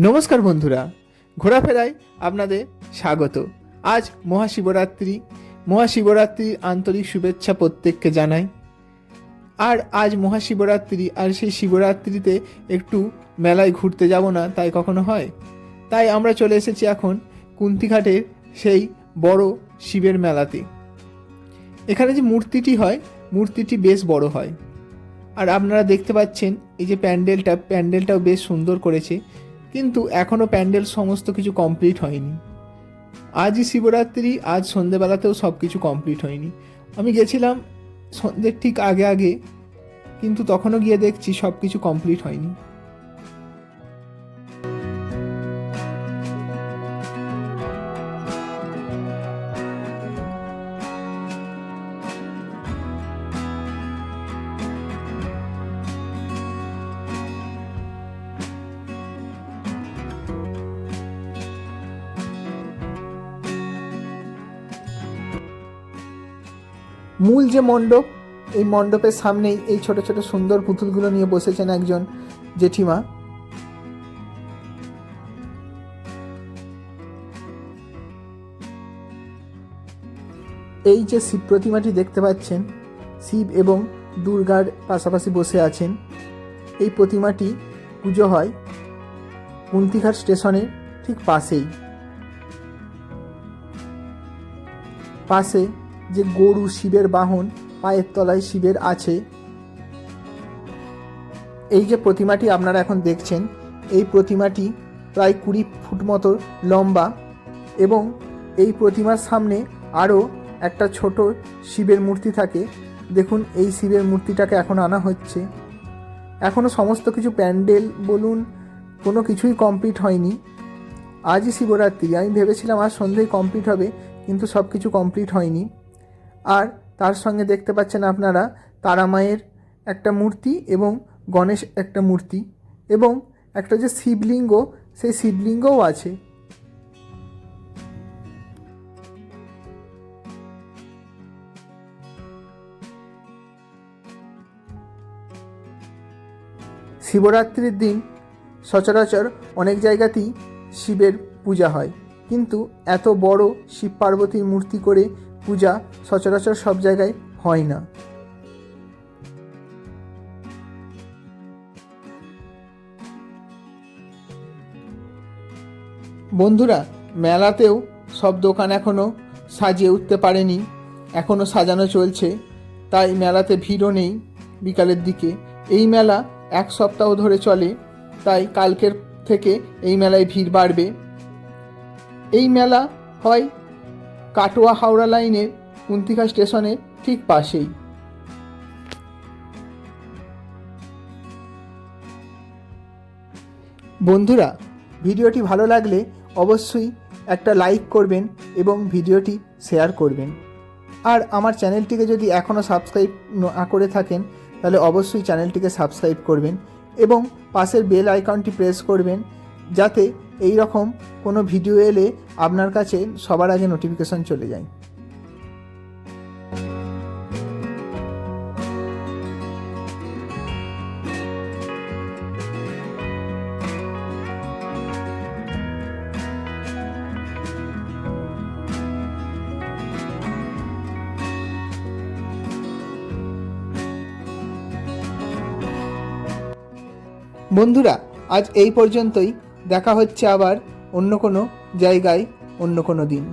নমস্কার বন্ধুরা, ঘোরাফেরায় আপনাদের স্বাগত। আজ মহাশিবরাত্রি, মহাশিবরাত্রির আন্তরিক শুভেচ্ছা প্রত্যেককে জানাই। আর আজ মহাশিবরাত্রি, আর সেই শিবরাত্রিতে একটু মেলায় ঘুরতে যাব না, তাই কখনো হয়? তাই আমরা চলে এসেছি এখন কুন্তিঘাটের সেই বড় শিবের মেলাতে। এখানে যে মূর্তিটি হয়, মূর্তিটি বেশ বড় হয়। আর আপনারা দেখতে পাচ্ছেন এই যে প্যান্ডেলটা, প্যান্ডেলটাও বেশ সুন্দর করেছে। কিন্তু এখনও প্যান্ডেল সমস্ত কিছু কমপ্লিট হয়নি। আজই শিবরাত্রি, আজ সন্ধেবেলাতেও সব কিছু কমপ্লিট হয়নি। আমি গেছিলাম সন্ধ্যের ঠিক আগে আগে, কিন্তু তখনও গিয়ে দেখছি সব কিছু কমপ্লিট হয়নি। মূল যে মণ্ডপ, এই মণ্ডপের সামনেই এই ছোট ছোট সুন্দর পুতুলগুলো নিয়ে বসেছেন একজন জেঠিমা। এই যে শিব প্রতিমাটি দেখতে পাচ্ছেন, শিব এবং দুর্গার পাশাপাশি বসে আছেন। এই প্রতিমাটি পুজো হয় কুন্তিঘাট স্টেশনের ঠিক পাশেই। পাশে যে গরু শিবের বাহন, পায়ের তলায় শিবের আছে। এই যে প্রতিমাটি আপনারা এখন দেখছেন, এই প্রতিমাটি প্রায় কুড়ি ফুট মতো লম্বা এবং এই প্রতিমার সামনে আরও একটা ছোট শিবের মূর্তি থাকে। দেখুন, এই শিবের মূর্তিটাকে এখন আনা হচ্ছে। এখনও সমস্ত কিছু প্যান্ডেল, বলুন, কোনো কিছুই কমপ্লিট হয়নি। আজই শিবরাত্রি। আমি ভেবেছিলাম আজ সন্ধ্যেই কমপ্লিট হবে, কিন্তু সব কিছু কমপ্লিট হয়নি। আর তার সঙ্গে দেখতে পাচ্ছেন আপনারা তারামায়ের একটা মূর্তি এবং গণেশ একটা মূর্তি এবং একটা যে শিবলিঙ্গ, সেই শিবলিঙ্গও আছে। শিবরাত্রির দিন সচরাচর অনেক জায়গাতেই শিবের পূজা হয়। কিন্তু এত বড় শিব পার্বতীর মূর্তি করে পূজা সচরাচর সব জায়গায় হয় না। বন্ধুরা, মেলাতেও সব দোকান এখনও সাজিয়ে উঠতে পারেনি এখনও সাজানো চলছে, তাই মেলাতে ভিড়ও নেই বিকালের দিকে। এই মেলা এক সপ্তাহ ধরে চলে, তাই কালকের থেকে এই মেলায় ভিড় বাড়বে। এই মেলা হয় কাটোয়া হাওড়া লাইনের কুন্তিকা স্টেশনের ঠিক পাশেই। বন্ধুরা, ভিডিওটি ভালো লাগলে অবশ্যই একটা লাইক করবেন এবং ভিডিওটি শেয়ার করবেন। আর আমার চ্যানেলটিকে যদি এখনও সাবস্ক্রাইব না করে থাকেন, তাহলে অবশ্যই চ্যানেলটিকে সাবস্ক্রাইব করবেন এবং পাশের বেল আইকনটি প্রেস করবেন যাতে এই রকম কোনো ভিডিও এলে আপনার কাছে সবার আগে নোটিফিকেশন চলে যায়। বন্ধুরা, আজ এই পর্যন্তই। দেখা হচ্ছে আবার অন্য কোনো জায়গায় অন্য কোনো দিন।